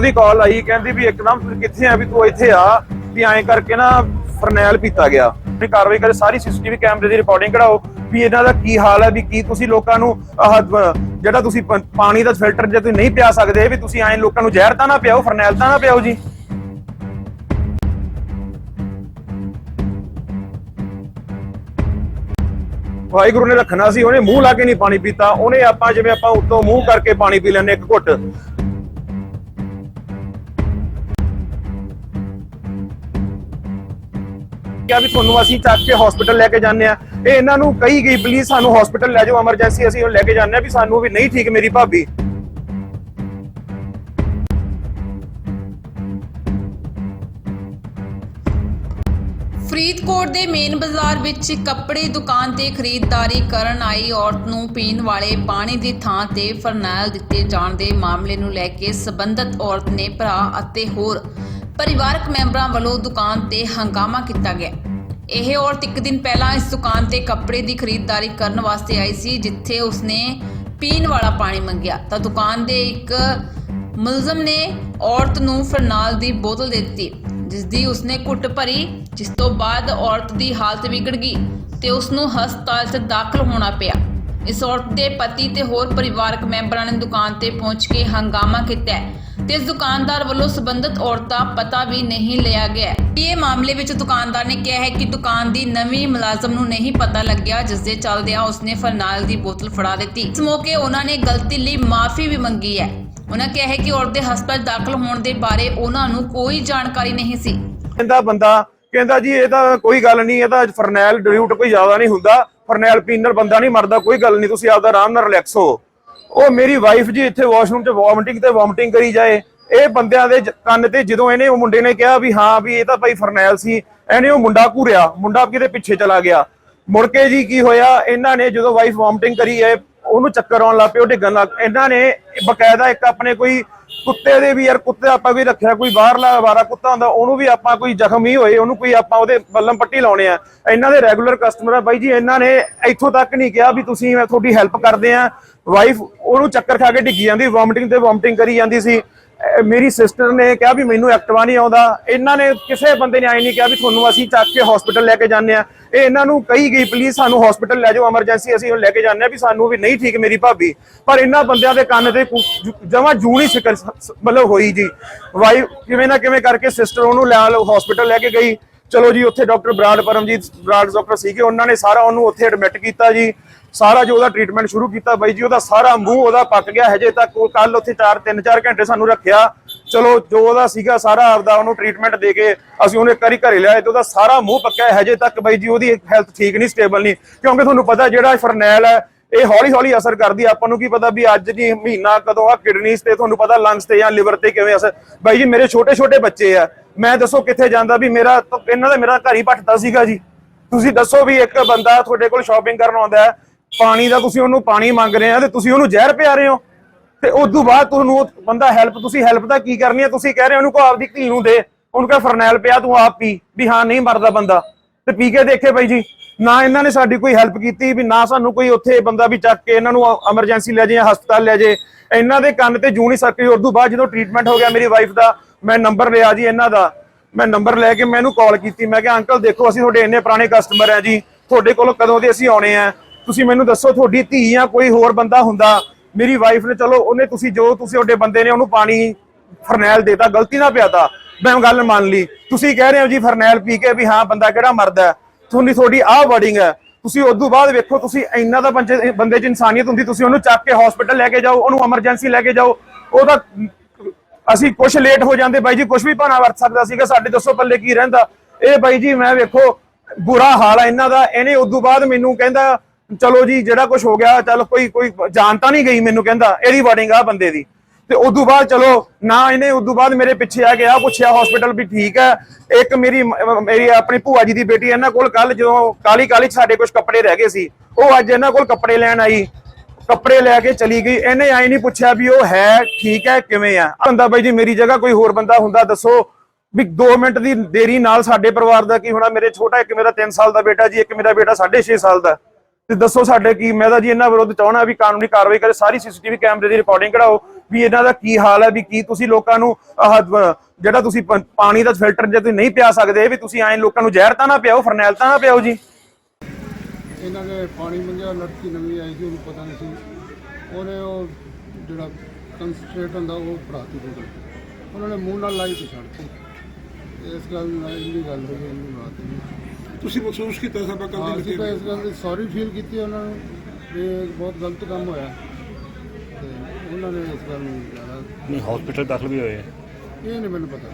ਉੱਤੋਂ ਦੀ ਕਾਲ ਆਈ, ਕਹਿੰਦੀ ਵੀ ਇੱਕਦਮ ਕਿੱਥੇ ਆ ਵੀ ਤੂੰ ਇੱਥੇ ਆ, ਵੀ ਐਂ ਕਰਕੇ ਨਾ ਫਰਨੈਲ ਪੀਤਾ ਗਿਆ। ਵੀ ਕਾਰਵਾਈ ਕਰੇ, ਸਾਰੀ ਸੀਸੀਟੀਵੀ ਕੈਮਰੇ ਦੀ ਰਿਕਾਰਡਿੰਗ ਕਢਾਓ, ਵੀ ਇਹਨਾਂ ਦਾ ਕੀ ਹਾਲ ਹੈ ਵੀ ਕੀ ਤੁਸੀਂ ਲੋਕਾਂ ਨੂੰ ਜਿਹੜਾ ਤੁਸੀਂ ਪਾਣੀ ਦਾ ਫਿਲਟਰ ਜੇ ਤੁਸੀਂ ਨਹੀਂ ਪਿਆ ਸਕਦੇ, ਵੀ ਤੁਸੀਂ ਐਂ ਲੋਕਾਂ ਨੂੰ ਜ਼ਹਿਰ ਤਾਂ ਨਾ ਪਿਆਓ, ਫਰਨੈਲ ਤਾਂ ਨਾ ਪਿਆਓ ਜੀ। ਵਾਹਿਗੁਰੂ ਨੇ ਰੱਖਣਾ ਸੀ, ਉਹਨੇ ਮੂੰਹ ਲਾ ਕੇ ਨਹੀਂ ਪਾਣੀ ਪੀਤਾ, ਉਹਨੇ ਆਪਾਂ ਜਿਵੇਂ ਆਪਾਂ ਉੱਤੋਂ ਮੂੰਹ ਕਰਕੇ ਪਾਣੀ ਪੀ ਲੈਂਦੇ ਇੱਕ ਘੁੱਟ। ਕਿਹਾ ਵੀ ਤੁਹਾਨੂੰ ਅਸੀਂ ਚੱਕ ਕੇ ਹਸਪੀਟਲ ਲੈ ਕੇ ਜਾਂਦੇ ਆ ਇਹ ਇਹਨਾਂ ਨੂੰ ਕਹੀ ਗਈ ਪਲੀਜ਼ ਸਾਨੂੰ ਹਸਪੀਟਲ ਲੈ ਜਾਓ ਐਮਰਜੈਂਸੀ ਅਸੀਂ ਉਹ ਲੈ ਕੇ ਜਾਂਦੇ ਆ ਵੀ ਸਾਨੂੰ ਵੀ ਨਹੀਂ ਠੀਕ ਮੇਰੀ ਭਾਬੀ। ਫਰੀਦਕੋਟ ਦੇ ਮੇਨ ਬਾਜ਼ਾਰ ਵਿੱਚ ਕੱਪੜੇ ਦੁਕਾਨ ਤੇ ਖਰੀਦਦਾਰੀ ਕਰਨ ਆਈ ਔਰਤ ਨੂੰ ਪੀਣ ਵਾਲੇ ਪਾਣੀ ਦੀ ਥਾਂ ਤੇ ਫਰਨੈਲ ਦਿੱਤੇ ਜਾਣ ਦੇ ਮਾਮਲੇ ਨੂੰ ਲੈ ਕੇ ਸਬੰਧਤ ਔਰਤ ਨੇ ਭਰਾ ਅਤੇ ਹੋਰ ਪਰਿਵਾਰਕ ਮੈਂਬਰਾਂ ਵੱਲੋਂ ਦੁਕਾਨ ਤੇ ਹੰਗਾਮਾ ਕੀਤਾ ਗਿਆ। ਇਹ ਔਰਤ ਇੱਕ ਦਿਨ ਪਹਿਲਾਂ ਇਸ ਦੁਕਾਨ ਤੇ ਕੱਪੜੇ ਦੀ ਖਰੀਦਦਾਰੀ ਕਰਨ ਵਾਸਤੇ ਆਈ ਸੀ, ਜਿੱਥੇ ਉਸਨੇ ਪੀਣ ਵਾਲਾ ਪਾਣੀ ਮੰਗਿਆ। ਤਾਂ ਦੁਕਾਨ ਦੇ ਇੱਕ ਮੁਲਜ਼ਮ ਨੇ ਔਰਤ ਨੂੰ ਫਰਨਾਲ ਦੀ ਬੋਤਲ ਦੇ ਦਿੱਤੀ ਜਿਸ ਦੀ ਉਸਨੇ ਘੁੱਟ ਭਰੀ, ਜਿਸ ਤੋਂ ਬਾਅਦ ਔਰਤ ਦੀ ਹਾਲਤ ਵਿਗੜ ਗਈ ਤੇ ਉਸ ਨੂੰ ਹਸਪਤਾਲ 'ਚ ਦਾਖਲ ਹੋਣਾ ਪਿਆ। ਇਸ ਔਰਤ ਦੇ ਪਤੀ ਤੇ ਹੋਰ ਪਰਿਵਾਰਕ ਮੈਂਬਰਾਂ ਨੇ ਦੁਕਾਨ ਤੇ ਪਹੁੰਚ ਕੇ ਹੰਗਾਮਾ ਕੀਤਾ ਤੇ ਇਸ ਦੁਕਾਨਦਾਰ ਵੱਲੋਂ ਸਬੰਧਤ ਔਰਤ ਦਾ ਪਤਾ ਵੀ ਨਹੀਂ ਲਿਆ ਗਿਆ ਇਹ ਮਾਮਲੇ ਵਿੱਚ ਦੁਕਾਨਦਾਰ ਨੇ ਕਿਹਾ ਹੈ ਕਿ ਦੁਕਾਨ ਦੀ ਨਵੀਂ ਮੁਲਾਜ਼ਮ ਨੂੰ ਨਹੀਂ ਪਤਾ ਲੱਗਿਆ, ਜਿਸ ਦੇ ਚੱਲਦਿਆਂ ਉਸਨੇ ਫਰਨਾਲ ਦੀ ਬੋਤਲ ਫੜਾ ਦਿੱਤੀ। ਇਸ ਮੌਕੇ ਉਹਨਾਂ ਨੇ ਗਲਤੀ ਲਈ ਮਾਫੀ ਵੀ ਮੰਗੀ ਹੈ। ਉਹਨਾਂ ਕਿਹਾ ਹੈ ਕਿ ਔਰਤ ਦੇ ਹਸਪਤਾਲ ਦਾਖਲ ਹੋਣ ਦੇ ਬਾਰੇ ਉਹਨਾਂ ਨੂੰ ਕੋਈ ਜਾਣਕਾਰੀ ਨਹੀਂ ਸੀ। ਕਹਿੰਦਾ ਬੰਦਾ, ਕਹਿੰਦਾ ਜੀ, ਇਹ ਤਾਂ ਕੋਈ ਗੱਲ ਨਹੀਂ, ਇਹ ਤਾਂ ਫਰਨੈਲ ਡਿਲੂਟ ਕੋਈ ਜ਼ਿਆਦਾ ਨਹੀਂ ਹੁੰਦਾ। ਫਰਨੈਲ ਪੀਣ ਬੰਦਾ ਨਹੀਂ ਮਰਦਾ, ਕੋਈ ਗੱਲ ਨਹੀਂ, ਤੁਸੀਂ ਆਪਦਾ ਆਰਾਮ ਨਾਲ ਰਿਲੈਕਸ ਹੋ। ਉਹ ਮੇਰੀ ਵਾਈਫ ਜੀ ਇੱਥੇ ਵਾਸ਼ਰੂਮ 'ਚ ਵੋਮਿਟਿੰਗ ਤੇ ਵੋਮਿਟਿੰਗ ਕਰੀ ਜਾਏ। ਇਹ ਬੰਦਿਆਂ ਦੇ ਕੰਨ ਤੇ ਜਦੋਂ ਇਹਨੇ, ਉਹ ਮੁੰਡੇ ਨੇ ਕਿਹਾ ਵੀ ਹਾਂ ਵੀ ਇਹ ਤਾਂ ਭਾਈ ਫਰਨੈਲ ਸੀ। ਇਹਨੇ ਉਹ ਮੁੰਡਾ ਘੂਰਿਆ। ਮੁੰਡਾ ਕਿਤੇ ਪਿੱਛੇ ਚਲਾ ਗਿਆ। ਮੁੜ ਕੇ ਜੀ ਕੀ ਹੋਇਆ, ਇਹਨਾਂ ਨੇ ਜਦੋਂ ਵਾਈਫ ਵੋਮਿਟਿੰਗ ਕਰੀ ਹੈ, ਉਹਨੂੰ ਚੱਕਰ ਆਉਣ ਲੱਗ ਪਏ, ਉਹ ਡਿੱਗਣ ਲੱਗ, ਇਹਨਾਂ ਨੇ ਬਕਾਇਦਾ ਇੱਕ ਆਪਣੇ ਕੋਈ ਕੁੱਤੇ ਦੇ ਵੀ ਯਾਰ, ਕੁੱਤੇ ਆਪਾਂ ਵੀ ਰੱਖਿਆ, ਕੋਈ ਬਾਹਰਲਾ ਆਵਾਰਾ ਕੁੱਤਾ ਹੁੰਦਾ, ਉਹਨੂੰ ਵੀ ਆਪਾਂ ਕੋਈ ਜ਼ਖਮੀ ਹੋਏ, ਉਹਨੂੰ ਕੋਈ ਆਪਾਂ ਉਹਦੇ ਬੱਲਮ ਪੱਟੀ ਲਾਉਣੇ ਆ। ਇਹਨਾਂ ਦੇ ਰੈਗੂਲਰ ਕਸਟਮਰ ਆ। ਬਾਈ ਜੀ, ਇਹਨਾਂ ਨੇ ਇੱਥੋਂ ਤੱਕ ਨਹੀਂ ਕਿਹਾ ਵੀ ਤੁਸੀਂ ਮੈਂ ਤੁਹਾਡੀ ਹੈਲਪ ਕਰਦੇ ਆ। ਵਾਈਫ ਉਹਨੂੰ ਚੱਕਰ ਖਾ ਕੇ ਡਿੱਗੀ ਜਾਂਦੀ ਵੋਮਟਿੰਗ ਤੇ ਵੋਮਟਿੰਗ ਕਰੀ ਜਾਂਦੀ ਸੀ। ਮੇਰੀ ਸਿਸਟਰ ਨੇ ਕਿਹਾ ਵੀ ਮੈਨੂੰ ਐਕਟਿਵਾ ਨਹੀਂ ਆਉਂਦਾ। ਇਹਨਾਂ ਨੇ ਕਿਸੇ ਬੰਦੇ ਨੇ ਆਈ ਨਹੀਂ ਕਿਹਾ ਵੀ ਤੁਹਾਨੂੰ ਅਸੀਂ ਚੱਕ ਕੇ ਹਸਪੀਟਲ ਲੈ ਕੇ ਜਾਂਦੇ ਆ ਇਹ ਇਹਨਾਂ ਨੂੰ ਕਹੀ ਗਈ ਪਲੀਜ਼ ਸਾਨੂੰ ਹਸਪੀਟਲ ਲੈ ਜਾਓ ਐਮਰਜੈਂਸੀ ਅਸੀਂ ਉਹ ਲੈ ਕੇ ਜਾਂਦੇ ਆ ਵੀ ਸਾਨੂੰ ਵੀ ਨਹੀਂ ਠੀਕ ਮੇਰੀ ਭਾਬੀ। ਪਰ ਇਹਨਾਂ ਬੰਦਿਆਂ ਦੇ ਕੰਨ ਤੇ ਜਮਾ ਜੂ ਨਹੀਂ ਸਿਕਰ ਮਤਲਬ ਹੋਈ ਜੀ। ਵਾਈ ਕਿਵੇਂ ਨਾ ਕਿਵੇਂ ਕਰਕੇ ਸਿਸਟਰ ਉਹਨੂੰ ਲੈ ਲਓ ਹਸਪੀਟਲ ਲੈ ਕੇ ਗਈ। ਚਲੋ ਜੀ, ਉੱਥੇ ਡਾਕਟਰ ਬਰਾੜ, ਪਰਮਜੀਤ ਬਰਾੜ ਡਾਕਟਰ ਸੀਗੇ, ਉਹਨਾਂ ਨੇ ਸਾਰਾ ਉਹਨੂੰ ਉੱਥੇ ਐਡਮਿਟ ਕੀਤਾ ਜੀ। ਸਾਰਾ ਜੋ ਉਹਦਾ ਟ੍ਰੀਟਮੈਂਟ ਸ਼ੁਰੂ ਕੀਤਾ ਬਾਈ ਜੀ, ਉਹਦਾ ਸਾਰਾ ਮੂੰਹ ਉਹਦਾ ਪੱਕ ਗਿਆ, ਹਜੇ ਤੱਕ ਉਹ ਕੱਲ ਉੱਥੇ 4 3 4 ਘੰਟੇ ਸਾਨੂੰ ਰੱਖਿਆ। ਚਲੋ, ਜੋ ਉਹਦਾ ਸੀਗਾ ਸਾਰਾ ਆਪਦਾ ਉਹਨੂੰ ਟ੍ਰੀਟਮੈਂਟ ਦੇ ਕੇ ਅਸੀਂ ਉਹਨੇ ਇੱਕ ਵਾਰੀ ਘਰੇ ਲਿਆਏ ਤੇ ਉਹਦਾ ਸਾਰਾ ਮੂੰਹ ਪੱਕਿਆ ਹਜੇ ਤੱਕ ਬਾਈ ਜੀ, ਉਹਦੀ ਹੈਲਥ ਠੀਕ ਨਹੀਂ ਸਟੇਬਲ ਨਹੀਂ। ਕਿਉਂਕਿ ਤੁਹਾਨੂੰ ਪਤਾ ਜਿਹੜਾ ਫਰਨੈਲ ਹੈ, ਇਹ ਹੌਲੀ ਹੌਲੀ ਅਸਰ ਕਰਦੀ ਆਪਾਂ ਨੂੰ ਕੀ ਪਤਾ ਵੀ ਅੱਜ ਦੀ ਮਹੀਨਾ, ਕਦੋਂ ਆ ਕਿਡਨੀਸ ਤੇ, ਤੁਹਾਨੂੰ ਪਤਾ ਲੰਗਸ ਤੇ ਜਾਂ ਲਿਵਰ ਤੇ ਕਿਵੇਂ ਅਸਰ ਬਾਈ ਜੀ, ਮੇਰੇ ਛੋਟੇ ਛੋਟੇ ਬੱਚੇ ਆ। ਮੈਂ ਦੱਸੋ ਕਿੱਥੇ ਜਾਂਦਾ ਵੀ ਮੇਰਾ ਇਹਨਾਂ ਦਾ ਮੇਰਾ ਘਰ ਹੀ ਪੱਟਦਾ ਸੀਗਾ ਜੀ। ਤੁਸੀਂ ਦੱਸੋ ਵੀ ਇੱਕ ਬੰਦਾ ਤੁਹਾਡੇ ਕੋਲ ਸ਼ਾਪਿੰਗ ਕਰਨ ਆਉਂਦਾ ਹੈ, ਪਾਣੀ ਦਾ ਤੁਸੀਂ ਉਹਨੂੰ ਪਾਣੀ ਮੰਗ ਰਹੇ ਆ ਤੇ ਤੁਸੀਂ ਉਹਨੂੰ ਜ਼ਹਿਰ ਪਿਆ ਰਹੇ ਹੋ। ਤੇ ਉਸ ਤੋਂ ਬਾਅਦ ਤੁਹਾਨੂੰ ਉਹ ਬੰਦਾ ਹੈਲਪ ਤੁਸੀਂ ਹੈਲਪ ਦਾ ਕੀ ਕਰਨੀ ਹੈ ਤੁਸੀਂ ਕਹਿ ਰਹੇ ਉਹਨੂੰ ਕੋ ਆਪਦੀ ਧੀ ਨੂੰ ਦੇ। ਉਹਨੂੰ ਕਹ, ਫਰਨੈਲ ਪਿਆ, ਤੂੰ ਆਪ ਪੀ। ਵੀ ਹਾਂ, ਨਹੀਂ ਮਰਦਾ ਬੰਦਾ। ਤੇ ਪੀ ਕੇ ਦੇਖੇ ਬਾਈ ਜੀ, ਨਾ ਇਹਨਾਂ ਨੇ ਸਾਡੀ ਕੋਈ ਹੈਲਪ ਕੀਤੀ ਵੀ ਨਾ ਸਾਨੂੰ ਕੋਈ ਉੱਥੇ ਬੰਦਾ ਵੀ ਚੱਕ ਕੇ ਇਹਨਾਂ ਨੂੰ ਐਮਰਜੈਂਸੀ ਲੈ ਜਾਏ ਹਸਪਤਾਲ ਲੈ ਜਾਏ। ਇਹਨਾਂ ਦੇ ਕੰਨ ਤੇ ਜੂ ਨਹੀਂ ਸਕੀ ਉਸ ਤੋਂ ਬਾਅਦ ਜਦੋਂ ਟ੍ਰੀਟਮੈਂਟ ਹੋ ਗਿਆ ਮੇਰੀ ਵਾਈਫ ਦਾ ਮੈਂ ਨੰਬਰ ਲਿਆ ਜੀ ਇਹਨਾਂ ਦਾ। ਮੈਂ ਨੰਬਰ ਲੈ ਕੇ ਮੈਨੂੰ ਕਾਲ ਕੀਤੀ। ਮੈਂ ਕਿਹਾ, ਅੰਕਲ, ਦੇਖੋ, ਅਸੀਂ ਤੁਹਾਡੇ ਇੰਨੇ ਪੁਰਾਣੇ ਕਸਟਮਰ ਆ ਜੀ। ਤੁਹਾਡੇ ਕੋਲ ਕਦੋਂ ਦੇ ਅਸੀਂ ਆਉਣੇ ਆ? ਤੁਸੀਂ ਮੈਨੂੰ ਦੱਸੋ, ਤੁਹਾਡੀ ਧੀ ਜਾਂ ਕੋਈ ਹੋਰ ਬੰਦਾ ਹੁੰਦਾ? ਮੇਰੀ ਵਾਈਫ ਨੇ, ਚਲੋ, ਉਹਨੇ ਤੁਸੀਂ ਜੋ ਤੁਸੀਂ ਤੁਹਾਡੇ ਬੰਦੇ ਨੇ ਉਹਨੂੰ ਪਾਣੀ, ਫਰਨੈਲ ਦੇਤਾ, ਗਲਤੀ ਨਾਲ ਪਿਆਤਾ ਮੈਂ ਗੱਲ ਮੰਨ ਲਈ। ਤੁਸੀਂ ਕਹਿ ਰਹੇ ਹੋ ਜੀ ਫਰਨੈਲ ਪੀ ਕੇ ਵੀ ਹਾਂ, ਬੰਦਾ ਕਿਹੜਾ ਮਰਦਾ ਹੈ। ਤੁਹਾਡੀ ਤੁਹਾਡੀ ਆਹ ਵਰਡਿੰਗ ਹੈ। ਤੁਸੀਂ ਉਸ ਤੋਂ ਬਾਅਦ ਵੇਖੋ, ਤੁਸੀਂ ਇੰਨਾ ਦਾ ਬੰਦੇ ਬੰਦੇ 'ਚ ਇਨਸਾਨੀਅਤ ਹੁੰਦੀ, ਤੁਸੀਂ ਉਹਨੂੰ ਚੱਕ ਕੇ ਹਸਪੀਟਲ ਲੈ ਕੇ ਜਾਓ, ਉਹਨੂੰ ਐਮਰਜੈਂਸੀ ਲੈ ਕੇ ਜਾਓ। ਉਹਦਾ ਅਸੀਂ ਕੁਝ ਲੇਟ ਹੋ ਜਾਂਦੇ ਬਾਈ ਜੀ ਕੁਝ ਵੀ ਭਾਣਾ ਵਰਤ ਸਕਦਾ ਸੀਗਾ, ਸਾਡੇ ਦੱਸੋ ਪੱਲੇ ਕੀ ਰਹਿੰਦਾ। ਇਹ ਬਾਈ ਜੀ, ਮੈਂ ਵੇਖੋ, ਬੁਰਾ ਹਾਲ ਆ ਇਹਨਾਂ ਦਾ। ਇਹਨੇ ਉਦੋਂ ਬਾਅਦ ਮੈਨੂੰ ਕਹਿੰਦਾ, ਚਲੋ ਜੀ, ਜਿਹੜਾ ਕੁਝ ਹੋ ਗਿਆ, ਚਲ ਕੋਈ ਕੋਈ ਜਾਨ ਤਾਂ ਨਹੀਂ ਗਈ ਮੈਨੂੰ ਕਹਿੰਦਾ, ਇਹਦੀ ਵਾਰਡਿੰਗ ਆ ਬੰਦੇ ਦੀ। ਤੇ ਉਦੋਂ ਬਾਅਦ ਚਲੋ, ਨਾ ਇਹਨੇ ਉਦੋਂ ਬਾਅਦ ਮੇਰੇ ਪਿੱਛੇ ਆ ਗਿਆ ਪੁੱਛਿਆ ਹਸਪੀਟਲ ਵੀ ਠੀਕ ਹੈ ਇੱਕ ਮੇਰੀ ਮੇਰੀ ਆਪਣੀ ਭੂਆ ਜੀ ਦੀ ਬੇਟੀ ਇਹਨਾਂ ਕੋਲ ਕੱਲ ਜਦੋਂ ਕਾਲੀ ਕਾਲੀ ਸਾਡੇ ਕੁਝ ਕੱਪੜੇ ਰਹਿ ਗਏ ਸੀ, ਉਹ ਅੱਜ ਇਹਨਾਂ ਕੋਲ ਕੱਪੜੇ ਲੈਣ ਆਈ। ਕੱਪੜੇ ਲੈ ਕੇ ਚਲੀ ਗਈ। ਇਹਨੇ ਆਈ ਨਹੀਂ ਪੁੱਛਿਆ ਵੀ ਉਹ ਹੈ, ਠੀਕ ਹੈ, ਕਿਵੇਂ ਆ? ਬੰਦਾ ਬਾਈ ਜੀ, ਮੇਰੀ ਜਗ੍ਹਾ ਕੋਈ ਹੋਰ ਬੰਦਾ ਹੁੰਦਾ, ਦੱਸੋ ਵੀ 2 ਮਿੰਟ ਦੀ ਦੇਰੀ ਨਾਲ ਸਾਡੇ ਪਰਿਵਾਰ ਦਾ ਕੀ ਹੋਣਾ? ਮੇਰੇ ਛੋਟਾ ਇੱਕ, ਮੇਰਾ 3 ਸਾਲ ਦਾ ਬੇਟਾ ਜੀ, ਇੱਕ ਮੇਰਾ ਬੇਟਾ 6.5 ਸਾਲ ਦਾ। ਤੇ ਦੱਸੋ ਸਾਡੇ ਕੀ? ਮੈਂ ਤਾਂ ਜੀ ਇਹਨਾਂ ਵਿਰੁੱਧ ਚਾਹਣਾ ਵੀ ਕਾਨੂੰਨੀ ਕਾਰਵਾਈ ਕਰੇ, ਸਾਰੀ ਸੀਸੀਟੀਵੀ ਕੈਮਰੇ ਦੀ ਰਿਕਾਰਡਿੰਗ ਕਢਾਓ, ਵੀ ਇਹਨਾਂ ਦਾ ਕੀ ਹਾਲ ਹੈ, ਵੀ ਕੀ ਤੁਸੀਂ ਲੋਕਾਂ ਨੂੰ ਜਿਹੜਾ ਤੁਸੀਂ ਪਾਣੀ ਦਾ ਫਿਲਟਰ ਜੇ ਤੁਸੀਂ ਨਹੀਂ ਪਿਆ ਸਕਦੇ, ਵੀ ਤੁਸੀਂ ਐਂ ਲੋਕਾਂ ਨੂੰ ਜ਼ਹਿਰ ਤਾਂ ਨਾ ਪਿਆਓ, ਫਰਨੈਲ ਤਾਂ ਨਾ ਪਿਆਓ ਜੀ। ਇਹਨਾਂ ਨੇ ਪਾਣੀ ਮੰਗਿਆ ਲੜਕੀ ਨਵੀਂ ਆਈ ਸੀ ਉਹਨੂੰ ਪਤਾ ਨਹੀਂ ਸੀ। ਉਹਨੇ ਉਹ ਜਿਹੜਾ ਕੰਸਟਰੇਟ ਹੁੰਦਾ ਉਹ ਫੜਾਤੀ ਬੋਤਲ ਉਹਨਾਂ ਨੇ ਮੂੰਹ ਨਾਲ ਲਾਈ ਤੇ ਛੱਡਤੀ ਇਸ ਗੱਲ ਨਾਲ ਇੰਨੀ ਗੱਲ ਹੋਈ ਇੰਨੀ ਬਾਤ ਹੋਈ। ਤੁਸੀਂ ਮਹਿਸੂਸ ਕੀਤਾ ਸਭਾ ਹਾਂ ਕੱਲ ਅਸੀਂ ਤਾਂ ਇਸ ਗੱਲ ਦੀ ਸੌਰੀ ਫੀਲ ਕੀਤੀ ਉਹਨਾਂ ਨੂੰ ਵੀ ਇਹ ਬਹੁਤ ਗਲਤ ਕੰਮ ਹੋਇਆ। ਤੇ ਉਹਨਾਂ ਨੇ ਇਸ ਗੱਲ ਨੂੰ ਜ਼ਿਆਦਾ ਨਹੀਂ ਹਸਪੀਟਲ ਦਾਖਲ ਵੀ ਹੋਏ ਇਹ ਨਹੀਂ ਮੈਨੂੰ ਪਤਾ।